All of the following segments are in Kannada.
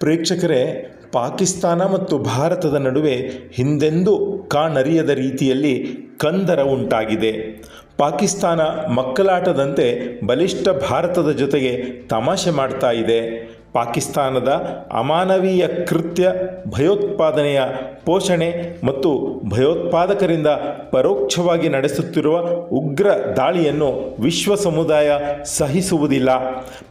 ಪ್ರೇಕ್ಷಕರೇ, ಪಾಕಿಸ್ತಾನ ಮತ್ತು ಭಾರತದ ನಡುವೆ ಹಿಂದೆಂದೂ ಕಾಣರಿಯದ ರೀತಿಯಲ್ಲಿ ಕಂದರ ಉಂಟಾಗಿದೆ. ಪಾಕಿಸ್ತಾನ ಮಕ್ಕಳಾಟದಂತೆ ಬಲಿಷ್ಠ ಭಾರತದ ಜೊತೆಗೆ ತಮಾಷೆ ಮಾಡ್ತಾ ಇದೆ. ಪಾಕಿಸ್ತಾನದ ಅಮಾನವೀಯ ಕೃತ್ಯ, ಭಯೋತ್ಪಾದನೆಯ ಪೋಷಣೆ ಮತ್ತು ಭಯೋತ್ಪಾದಕರಿಂದ ಪರೋಕ್ಷವಾಗಿ ನಡೆಸುತ್ತಿರುವ ಉಗ್ರ ದಾಳಿಯನ್ನು ವಿಶ್ವ ಸಮುದಾಯ ಸಹಿಸುವುದಿಲ್ಲ.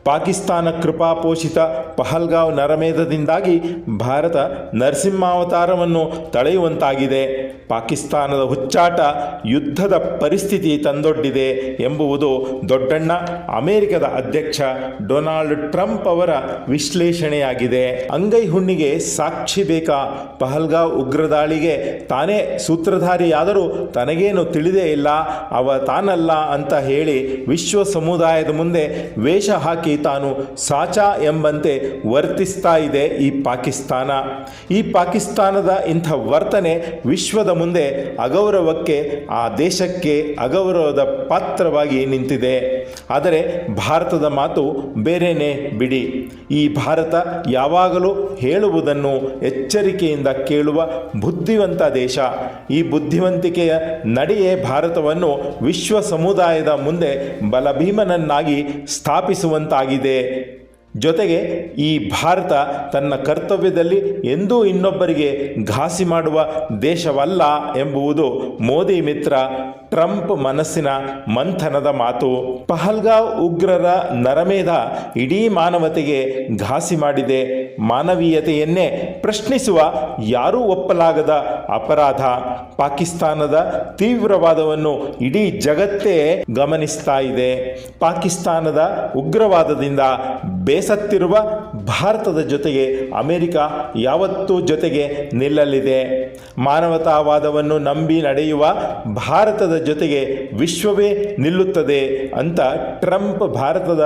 ಪಾಕಿಸ್ತಾನ ಕೃಪಾಪೋಷಿತ ಪಹಲ್ಗಾವ್ ನರಮೇಧದಿಂದಾಗಿ ಭಾರತ ನರಸಿಂಹಾವತಾರವನ್ನು ತಳೆಯುವಂತಾಗಿದೆ. ಪಾಕಿಸ್ತಾನದ ಹುಚ್ಚಾಟ ಯುದ್ಧದ ಪರಿಸ್ಥಿತಿ ತಂದೊಡ್ಡಿದೆ ಎಂಬುವುದು ದೊಡ್ಡಣ್ಣ ಅಮೆರಿಕದ ಅಧ್ಯಕ್ಷ ಡೊನಾಲ್ಡ್ ಟ್ರಂಪ್ ಅವರ ವಿಶ್ಲೇಷಣೆಯಾಗಿದೆ. ಅಂಗೈ ಹುಣ್ಣಿಗೆ ಸಾಕ್ಷಿ ಬೇಕಾ? ಪಹಲ್ಗಾವ್ ಉಗ್ರ ದಾಳಿಗೆ ತಾನೇ ಸೂತ್ರಧಾರಿಯಾದರೂ ತನಗೇನು ತಿಳಿದೇ ಇಲ್ಲ. ಅವ ತಾನಲ್ಲ ಅಂತ ಹೇಳಿ ವಿಶ್ವ ಸಮುದಾಯದ ಮುಂದೆ ವೇಷ ಹಾಕಿ ತಾನು ಸಾಚಾ ಎಂಬಂತೆ ವರ್ತಿಸ್ತಾ ಇದೆ ಈ ಪಾಕಿಸ್ತಾನ. ಈ ಪಾಕಿಸ್ತಾನದ ಇಂಥ ವರ್ತನೆ ವಿಶ್ವದ ಮುಂದೆ ಅಗೌರವಕ್ಕೆ, ಆ ದೇಶಕ್ಕೆ ಅಗೌರವದ ಪಾತ್ರವಾಗಿ ನಿಂತಿದೆ. ಆದರೆ ಭಾರತದ ಮಾತು ಬೇರೆಯೇ ಬಿಡಿ. ಈ ಭಾರತ ಯಾವಾಗಲೂ ಹೇಳುವುದನ್ನು ಎಚ್ಚರಿಕೆಯಿಂದ ಕೇಳುವ ಬುದ್ಧಿವಂತ ದೇಶ. ಈ ಬುದ್ಧಿವಂತಿಕೆಯ ನಡೆಯೇ ಭಾರತವನ್ನು ವಿಶ್ವ ಸಮುದಾಯದ ಮುಂದೆ ಬಲಭೀಮನನ್ನಾಗಿ ಸ್ಥಾಪಿಸುವಂತಾಗಿದೆ. ಜೊತೆಗೆ ಈ ಭಾರತ ತನ್ನ ಕರ್ತವ್ಯದಲ್ಲಿ ಎಂದೂ ಇನ್ನೊಬ್ಬರಿಗೆ ಘಾಸಿ ಮಾಡುವ ದೇಶವಲ್ಲ ಎಂಬುವುದು ಮೋದಿ ಮಿತ್ರ ಟ್ರಂಪ್ ಮನಸ್ಸಿನ ಮಂಥನದ ಮಾತು ಪಹಲ್ಗಾವ್ ಉಗ್ರರ ನರಮೇಧ ಇಡೀ ಮಾನವತೆಗೆ ಘಾಸಿ ಮಾಡಿದೆ ಮಾನವೀಯತೆಯನ್ನೇ ಪ್ರಶ್ನಿಸುವ ಯಾರೂ ಒಪ್ಪಲಾಗದ ಅಪರಾಧ. ಪಾಕಿಸ್ತಾನದ ತೀವ್ರವಾದವನ್ನು ಇಡೀ ಜಗತ್ತೇ ಗಮನಿಸ್ತಾ ಇದೆ. ಪಾಕಿಸ್ತಾನದ ಉಗ್ರವಾದದಿಂದ ಬೇಸತ್ತಿರುವ ಭಾರತದ ಜೊತೆಗೆ ಅಮೆರಿಕ ಯಾವತ್ತೂ ಜೊತೆಗೆ ನಿಲ್ಲಲಿದೆ. ಮಾನವತಾವಾದವನ್ನು ನಂಬಿ ನಡೆಯುವ ಭಾರತದ ಜೊತೆಗೆ ವಿಶ್ವವೇ ನಿಲ್ಲುತ್ತದೆ ಅಂತ ಟ್ರಂಪ್ ಭಾರತದ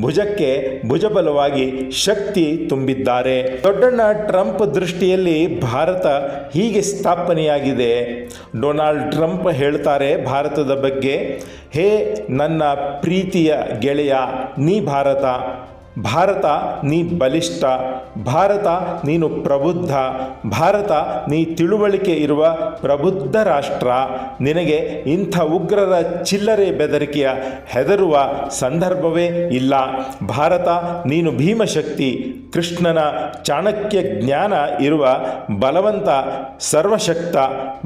ಭುಜಕ್ಕೆ ಭುಜಬಲವಾಗಿ ಶಕ್ತಿ ತುಂಬಿದ್ದಾರೆ. ದೊಡ್ಡಣ್ಣ ಟ್ರಂಪ್ ದೃಷ್ಟಿಯಲ್ಲಿ ಭಾರತ ಹೀಗೆ ಸ್ಥಾಪನೆಯಾಗಿದೆ. ಡೊನಾಲ್ಡ್ ಟ್ರಂಪ್ ಹೇಳ್ತಾರೆ ಭಾರತದ ಬಗ್ಗೆ, ಹೇ ನನ್ನ ಪ್ರೀತಿಯ ಗೆಳೆಯ, ನೀ ಭಾರತ ಭಾರತ ನೀ ಬಲಿಷ್ಠ, ಭಾರತ ನೀನು ಪ್ರಬುದ್ಧ, ಭಾರತ ನೀ ತಿಳುವಳಿಕೆ ಇರುವ ಪ್ರಬುದ್ಧ ರಾಷ್ಟ್ರ. ನಿನಗೆ ಇಂಥ ಉಗ್ರರ ಚಿಲ್ಲರೆ ಬೆದರಿಕೆಯ ಹೆದರುವ ಸಂದರ್ಭವೇ ಇಲ್ಲ. ಭಾರತ ನೀನು ಭೀಮಶಕ್ತಿ, ಕೃಷ್ಣನ ಚಾಣಕ್ಯ ಜ್ಞಾನ ಇರುವ ಬಲವಂತ ಸರ್ವಶಕ್ತ.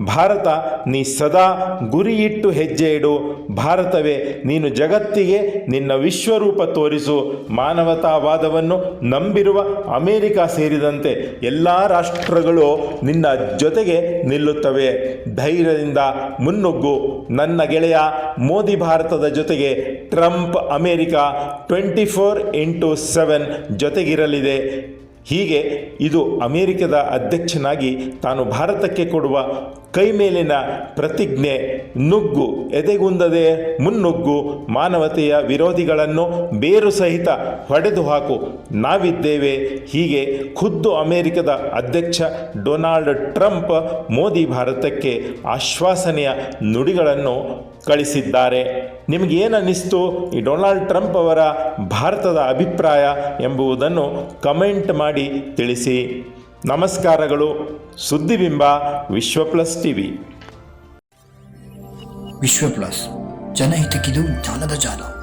ಭಾರತ ನೀ ಸದಾ ಗುರಿಯಿಟ್ಟು ಹೆಜ್ಜೆ ಇಡು ಭಾರತವೇ ನೀನು ಜಗತ್ತಿಗೆ ನಿನ್ನ ವಿಶ್ವರೂಪ ತೋರಿಸು ಮಾನವತಾವಾದವನ್ನು ನಂಬಿರುವ ಅಮೆರಿಕ ಸೇರಿದಂತೆ ಎಲ್ಲ ರಾಷ್ಟ್ರಗಳು ನಿನ್ನ ಜೊತೆಗೆ ನಿಲ್ಲುತ್ತವೆ. ಧೈರ್ಯದಿಂದ ಮುನ್ನುಗ್ಗು. ನನ್ನ ಗೆಳೆಯ, ಮೋದಿ ಭಾರತದ ಜೊತೆಗೆ Trump America twenty four into seven ಜೊತೆಗಿರಲಿದೆ. ಹೀಗೆ ಇದು ಅಮೆರಿಕದ ಅಧ್ಯಕ್ಷನಾಗಿ ತಾನು ಭಾರತಕ್ಕೆ ಕೊಡುವ ಕೈ ಮೇಲಿನ ಪ್ರತಿಜ್ಞೆ, ನುಗ್ಗು. ಎದೆಗುಂದದೆ ಮುನ್ನುಗ್ಗು. ಮಾನವತೆಯ ವಿರೋಧಿಗಳನ್ನು ಬೇರು ಸಹಿತ ಹೊಡೆದು ಹಾಕು ನಾವಿದ್ದೇವೆ. ಹೀಗೆ ಖುದ್ದು ಅಮೆರಿಕದ ಅಧ್ಯಕ್ಷ ಡೊನಾಲ್ಡ್ ಟ್ರಂಪ್ ಮೋದಿ ಭಾರತಕ್ಕೆ ಆಶ್ವಾಸನೆಯ ನುಡಿಗಳನ್ನು ಕಳಿಸಿದ್ದಾರೆ. ನಿಮಗೇನಿಸ್ತು ಈ ಡೊನಾಲ್ಡ್ ಟ್ರಂಪ್ ಅವರ ಭಾರತದ ಅಭಿಪ್ರಾಯ ಎಂಬುದನ್ನು ಕಮೆಂಟ್ ಮಾಡಿ ತಿಳಿಸಿ. ನಮಸ್ಕಾರಗಳು ಸುದ್ದಿಬಿಂಬ Vishwa plus TV. Vishwa plus ಜನಹಿತಕ್ಕಿದು ಜ್ಞಾನದ ಜಾಲ.